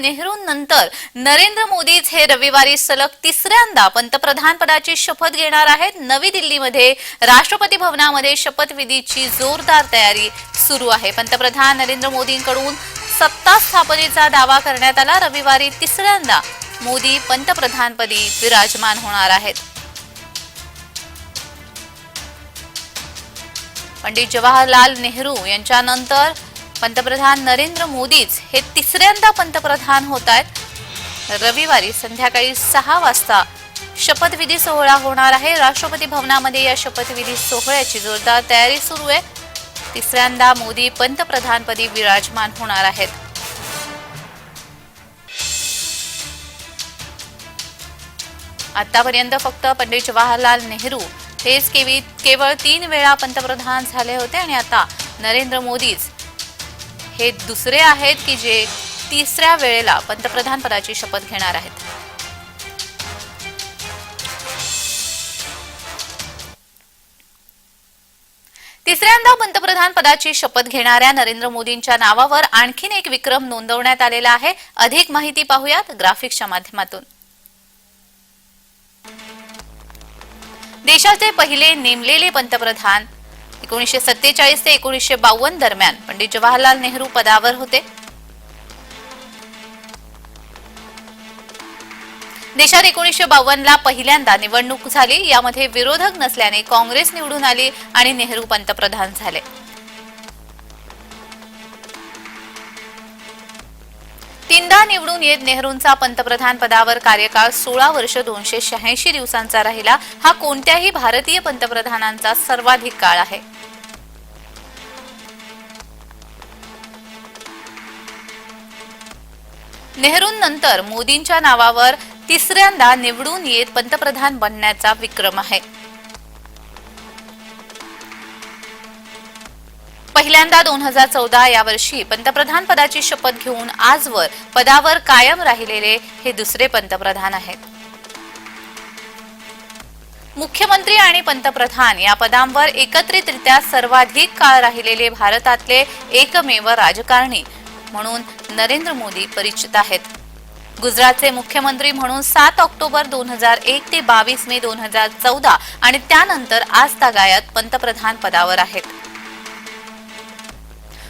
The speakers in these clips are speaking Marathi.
नेहरूंनंतर नरेंद्र मोदीच हे रविवारी सलग तिसऱ्यांदा पंतप्रधानपदाची शपथ घेणार आहेत. नवी दिल्लीमध्ये राष्ट्रपती भवनामध्ये शपथविधीची जोरदार तयारी सुरू आहे. पंतप्रधान नरेंद्र मोदींकडून सत्ता स्थापनेचा दावा करण्यात आला. रविवारी तिसऱ्यांदा मोदी पंतप्रधानपदी विराजमान होणार आहेत. पंडित जवाहरलाल नेहरू यांच्यानंतर पंतप्रधान नरेंद्र मोदीच हे तिसऱ्यांदा पंतप्रधान होत आहेत. रविवारी संध्याकाळी सहा वाजता शपथविधी सोहळा होणार आहे. राष्ट्रपती भवनामध्ये या शपथविधी सोहळ्याची जोरदार तयारी सुरू आहे. तिसऱ्यांदा मोदी पंतप्रधानपदी विराजमान होणार आहेत. आतापर्यंत फक्त पंडित जवाहरलाल नेहरू हेच केवी केवळ तीन वेळा पंतप्रधान झाले होते आणि आता नरेंद्र मोदीच हे दुसरे आहेत की जे तिसऱ्या वेळेला पंतप्रधान पदाची शपथ घेणार आहेत? तिसऱ्यांदा पंतप्रधान पदाची शपथ घेणाऱ्या नरेंद्र मोदींच्या नावावर आणखीन एक विक्रम नोंदवण्यात आलेला आहे. अधिक माहिती पाहूयात ग्राफिक्सच्या माध्यमातून. देशाचे पहिले नेमलेले पंतप्रधान एकोणीसशे सत्तेचाळीस ते एकोणीसशे बावन्न दरम्यान. पंडित जवाहरलाल नेहरू पदावर होते. देशात एकोणीसशे बावन्नला पहिल्यांदा निवडणूक झाली. यामध्ये विरोधक नसल्याने काँग्रेस निवडून आली आणि नेहरू पंतप्रधान झाले. तीनदा निवडून येत नेहरूंचा पंतप्रधान पदावर कार्यकाळ सोळा वर्ष दोनशे शहाऐंशी दिवसांचा राहिला. हा कोणत्याही भारतीय पंतप्रधानांचा सर्वाधिक काळ आहे. नेहरूंनंतर मोदींच्या नावावर तिसऱ्यांदा निवडून येत पंतप्रधान बनण्याचा विक्रम आहे. पहिल्यांदा दोन हजार चौदा या वर्षी पंतप्रधान पदाची शपथ घेऊन आजवर पदावर कायम राहिलेले हे दुसरे पंतप्रधान आहेत. मुख्यमंत्री आणि पंतप्रधान या पदांवर एकत्रितरित्या सर्वाधिक काळ राहिलेले भारतातले एकमेव राजकारणी म्हणून नरेंद्र मोदी परिचित आहेत. गुजरातचे मुख्यमंत्री म्हणून सात ऑक्टोबर दोन हजार एक ते बावीस मे दोन हजार चौदा आणि त्यानंतर आजतागायत पंतप्रधान पदावर आहेत.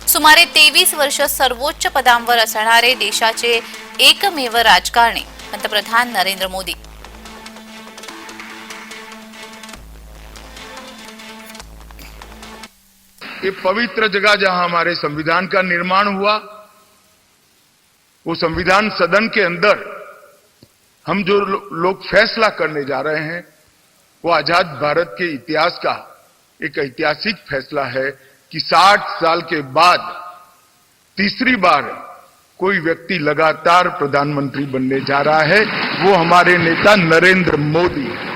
सुमारे तेवीस वर्ष सर्वोच्च पदांवर असणारे देशाचे एकमेव राजकारणी पंतप्रधान नरेंद्र मोदी. ये पवित्र जगह जहां हमारे संविधान का निर्माण हुआ वो संविधान सदन के अंदर हम जो लोग फैसला करने जा रहे हैं, वो आज़ाद भारत के इतिहास का एक ऐतिहासिक फैसला है कि 60 साल के बाद तीसरी बार कोई व्यक्ति लगातार प्रधानमंत्री बनने जा रहा है, वो हमारे नेता नरेंद्र मोदी है।